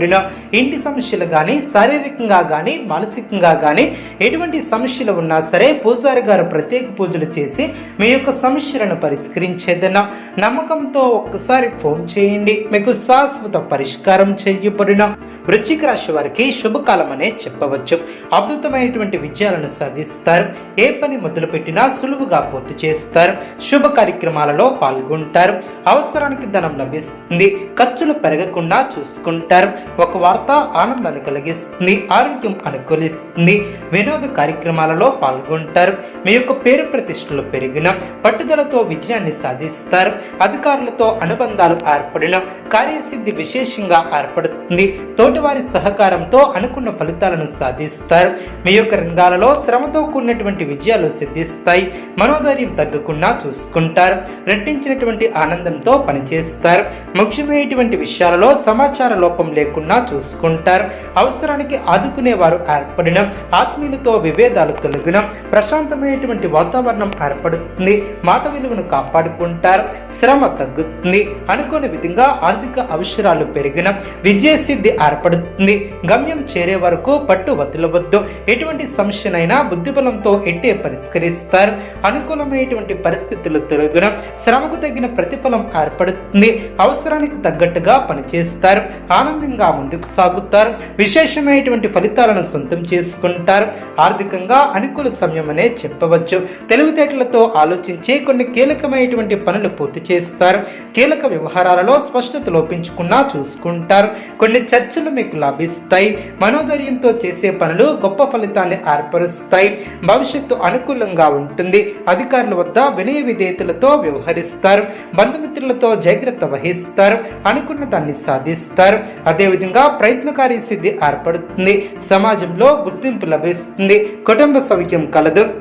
చేయబడిన ఇంటి సమస్యలు కానీ శారీరకంగా కానీ మానసికంగా కానీ ఎటువంటి సమస్యలు ఉన్నా సరే పూజారి గారు ప్రత్యేక పూజలు చేసి మీ యొక్క సమస్యలను పరిష్కరించేదన నమ్మకంతో ఒక్కసారి ఫోన్ చేయండి. మీకు శాశ్వత పరిష్కారం చేయబడిన వృశ్చిక రాశి వారికి శుభకాలం అనే చెప్పవచ్చు. అద్భుతమైనటువంటి విజయాలను సాధిస్తారు. ఏ పని మొదలుపెట్టినా సులువుగా పూర్తి చేస్తారు. శుభ కార్యక్రమాలలో పాల్గొంటారు. అవసరానికి ధనం లభిస్తుంది. ఖర్చులు పెరగకుండా చూసుకుంటారు. ఒక వార్త ఆనందాన్ని కలిగిస్తుంది ఆరోగ్యం అనుకూలిస్తుంది. వినోద కార్యక్రమాలలో పాల్గొంటారు. మీ యొక్క పేరు ప్రతిష్టలు పెరిగిన పట్టుదలతో విజయాన్ని సాధిస్తారు. అధికారులతో అనుబంధాలు ఏర్పడిన కార్యసిద్ధి విశేషంగా ఏర్పడుతుంది. తోటివారి సహకారంతో అనుకున్న ఫలితాలను సాధిస్తారు. మీ యొక్క రంగాలలో శ్రమతో కూడినటువంటి విజయాలు సిద్ధిస్తాయి. మనోధైర్యం తగ్గకుండా చూసుకుంటారు. రెట్టించినటువంటి ఆనందంతో పనిచేస్తారు. ముఖ్యమైనటువంటి విషయాలలో సమాచార లోపం లేకుండా చూసుకుంటారు. అవసరానికి ఆదుకునేవారు ఏర్పడిన ఆత్మీయులతో విభేదాలు తొలగిన ప్రశాంతమైనటువంటి వాతావరణం ఏర్పడుతుంది. మాట విలువను కాపాడుకుంటారు. శ్రమ తగ్గుతుంది. అనుకోని విధంగా ఆర్థిక అవసరాలు పెరిగిన విజయసిద్ధి ఏర్పడుతుంది. గమ్యం చేరే వరకు పట్టు వదలవద్దు. ఎటువంటి సమస్యనైనా బుద్ధిబలంతో ఎట్టే పరిష్కరిస్తారు. అనుకూలమైనటువంటి పరిస్థితులు తొలగిన శ్రమకు తగిన ప్రతిఫలం ఏర్పడుతుంది. అవసరానికి తగ్గట్టుగా పనిచేస్తారు. ఆనందంగా ముందుకు సాగుతారు. విశేషమైనటువంటి ఫలితాలను సొంతం చేసుకుంటారు. ఆర్థికంగా అనుకూల సమయం అనే చెప్పవచ్చు. తెలివితేటలతో ఆలోచించే కొన్ని కీలకమైనటువంటి పనులు పూర్తి చేస్తారు. కీలక వ్యవహారాలలో స్పష్టత లోపించుకున్నా చూసుకుంటారు. కొన్ని చర్చలు మీకు లాభిస్తాయి. మనోధైర్యంతో చేసే పనులు గొప్ప ఫలితాన్ని ఏర్పరుస్తాయి. భవిష్యత్తు అనుకూలంగా ఉంటుంది. అధికారుల వద్ద వినయ విధేయతలతో వ్యవహరిస్తారు. బంధుమిత్రులతో జాగ్రత్త వహిస్తారు. అనుకున్న దాన్ని సాధిస్తారు. అదే అదేవిధంగా ప్రయత్నకారి సిద్ధి ఏర్పడుతుంది. సమాజంలో గుర్తింపు లభిస్తుంది. కుటుంబ సౌఖ్యం కలదు.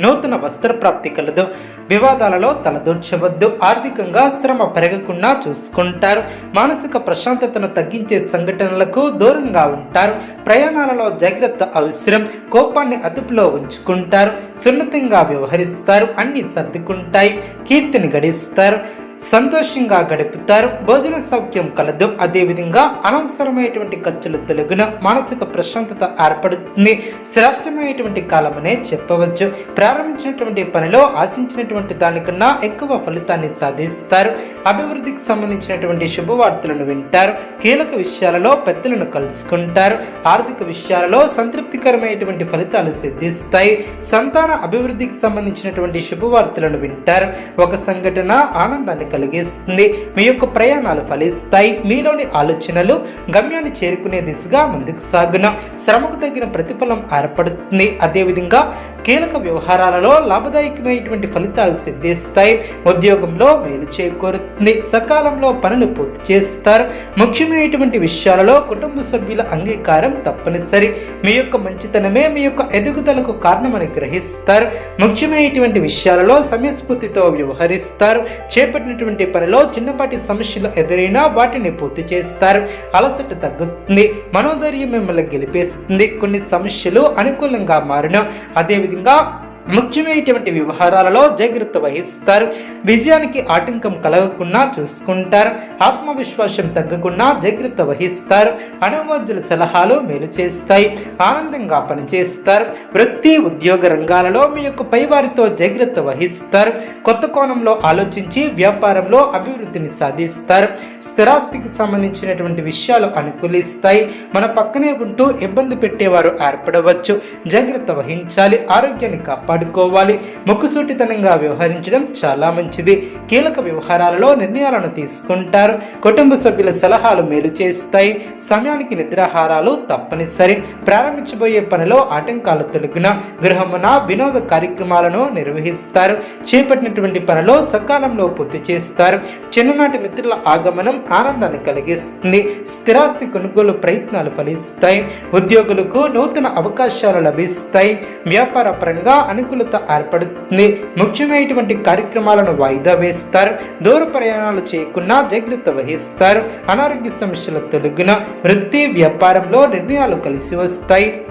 నూతన వస్త్ర ప్రాప్తి కలదు. వివాదాలలో తలదూర్చవద్దు. ఆర్థికంగా శ్రమ పెరగకుండా చూసుకుంటారు. మానసిక ప్రశాంతతను తగ్గించే సంఘటనలకు దూరంగా ఉంటారు. ప్రయాణాలలో జాగ్రత్త అవసరం. కోపాన్ని అదుపులో ఉంచుకుంటారు. సున్నితంగా వ్యవహరిస్తారు. అన్ని సర్దుకుంటాయి. కీర్తిని గడిస్తారు. సంతోషంగా గడుపుతారు భోజన సౌఖ్యం కలదు. అదేవిధంగా అనవసరమైనటువంటి ఖర్చులు తొలగిన మానసిక ప్రశాంతత ఏర్పడుతుంది. శ్రేష్టమైనటువంటి కాలమనే చెప్పవచ్చు. ప్రారంభించినటువంటి పనిలో ఆశించినటువంటి దానికన్నా ఎక్కువ ఫలితాన్ని సాధిస్తారు. అభివృద్ధికి సంబంధించినటువంటి శుభవార్తలను వింటారు. కీలక విషయాలలో పెద్దలను కలుసుకుంటారు. ఆర్థిక విషయాలలో సంతృప్తికరమైనటువంటి ఫలితాలు సిద్ధిస్తాయి. సంతాన అభివృద్ధికి సంబంధించినటువంటి శుభవార్తలను వింటారు. ఒక సంఘటన ఆనందాన్ని కలిగిస్తుంది. మీ యొక్క ప్రయాణాలు ఫలిస్తాయి. మీలోని ఆలోచనలు గమ్యాన్ని చేరుకునే దిశగా ముందుకు సాగున. శ్రమకు తగిన ప్రతిఫలం ఏర్పడుతుంది. అదేవిధంగా కీలక వ్యవహారాలలో లాభదాయకమైనటువంటి ఫలితాలు సిద్ధిస్తాయి. ఉద్యోగంలో మేలు చేకూరుతుంది. సకాలంలో పనులు పూర్తి చేస్తారు. ముఖ్యమైనటువంటి విషయాలలో కుటుంబ సభ్యుల అంగీకారం తప్పనిసరి. మీ యొక్క మంచితనమే మీ యొక్క ఎదుగుదలకు కారణమని గ్రహిస్తారు. ముఖ్యమైనటువంటి విషయాలలో సమయస్ఫూర్తితో వ్యవహరిస్తారు. చేపట్టినటువంటి పనిలో చిన్నపాటి సమస్యలు ఎదురైనా వాటిని పూర్తి చేస్తారు. అలసట తగ్గుతుంది. మనోధైర్యం మిమ్మల్ని గెలిపేస్తుంది. కొన్ని సమస్యలు అనుకూలంగా మారిన అదేవిధంగా 警告 ముఖ్యమైనటువంటి వ్యవహారాలలో జాగ్రత్త వహిస్తారు. విజయానికి ఆటంకం కలగకుండా చూసుకుంటారు. ఆత్మవిశ్వాసం తగ్గకుండా జాగ్రత్త వహిస్తారు. అనుమతుల సలహాలు మేలు చేస్తాయి. ఆనందంగా పనిచేస్తారు. వృత్తి ఉద్యోగ రంగాలలో మీ యొక్క పైవారితో జాగ్రత్త వహిస్తారు. కొత్త కోణంలో ఆలోచించి వ్యాపారంలో అభివృద్ధిని సాధిస్తారు. స్థిరాస్తికి సంబంధించినటువంటి విషయాలు అనుకూలిస్తాయి. మన పక్కనే ఉంటూ ఇబ్బంది పెట్టేవారు ఏర్పడవచ్చు. జాగ్రత్త వహించాలి. ఆరోగ్యాన్ని కాపాడు కాపాడుకోవాలి. ముక్కుసూటితనంగా వ్యవహరించడం చాలా మంచిది. కీలక వ్యవహారాలలో నిర్ణయాలను తీసుకుంటారు. కుటుంబ సభ్యుల సలహాలు మేలు చేస్తాయి. సమయానికి నిద్రాహారాలు తప్పనిసరి. ప్రారంభించబోయే పనిలో ఆటంకాలు తొలగిన గృహమున వినోద కార్యక్రమాలను నిర్వహిస్తారు. చేపట్టినటువంటి పనిలో సకాలంలో పూర్తి చేస్తారు. చిన్ననాటి మిత్రుల ఆగమనం ఆనందాన్ని కలిగిస్తుంది. స్థిరాస్తి కొనుగోలు ప్రయత్నాలు ఫలిస్తాయి. ఉద్యోగులకు నూతన అవకాశాలు లభిస్తాయి. వ్యాపార పరంగా అనుకూలత ఏర్పడుతుంది. ముఖ్యమైనటువంటి కార్యక్రమాలను వాయిదా వేస్తారు. దూర ప్రయాణాలు చేయకుండా జాగ్రత్త వహిస్తారు. అనారోగ్య సమస్యల తొలగిన వృత్తి వ్యాపారంలో నిర్ణయాలు కలిసి వస్తాయి.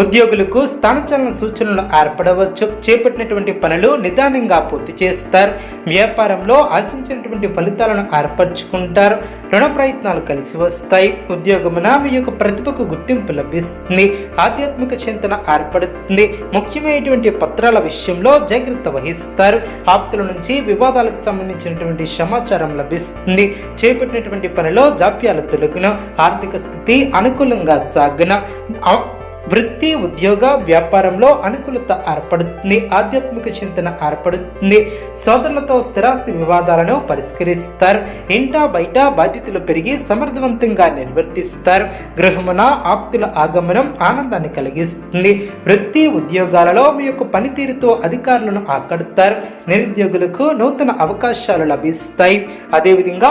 ఉద్యోగులకు స్థానచలన సూచనలు ఏర్పడవచ్చు. చేపట్టినటువంటి పనులు నిదానంగా పూర్తి చేస్తారు. వ్యాపారంలో ఆశించినటువంటి ఫలితాలను ఏర్పరచుకుంటారు. రుణ ప్రయత్నాలు కలిసి వస్తాయి. ఉద్యోగమున మీ యొక్క ప్రతిభకు గుర్తింపు లభిస్తుంది. ఆధ్యాత్మిక చింతన ఏర్పడుతుంది. ముఖ్యమైనటువంటి పత్రాల విషయంలో జాగ్రత్త వహిస్తారు. ఆప్తుల నుంచి వివాదాలకు సంబంధించినటువంటి సమాచారం లభిస్తుంది. చేపట్టినటువంటి పనిలో జాప్యాల తొలగిన ఆర్థిక స్థితి అనుకూలంగా సాగిన వృత్తి ఉద్యోగ వ్యాపారంలో అనుకూలత ఏర్పడుతుంది ఆధ్యాత్మిక చింతన ఏర్పడుతుంది. సోదరులతో స్థిరాస్తి వివాదాలను పరిష్కరిస్తారు. ఇంటా బయట బాధ్యతలు పెరిగి సమర్థవంతంగా నిర్వర్తిస్తారు. గృహమున ఆప్తుల ఆగమనం ఆనందాన్ని కలిగిస్తుంది. వృత్తి ఉద్యోగాలలో మీ యొక్క పనితీరుతో అధికారులను ఆకడతారు. నిరుద్యోగులకు నూతన అవకాశాలు లభిస్తాయి. అదేవిధంగా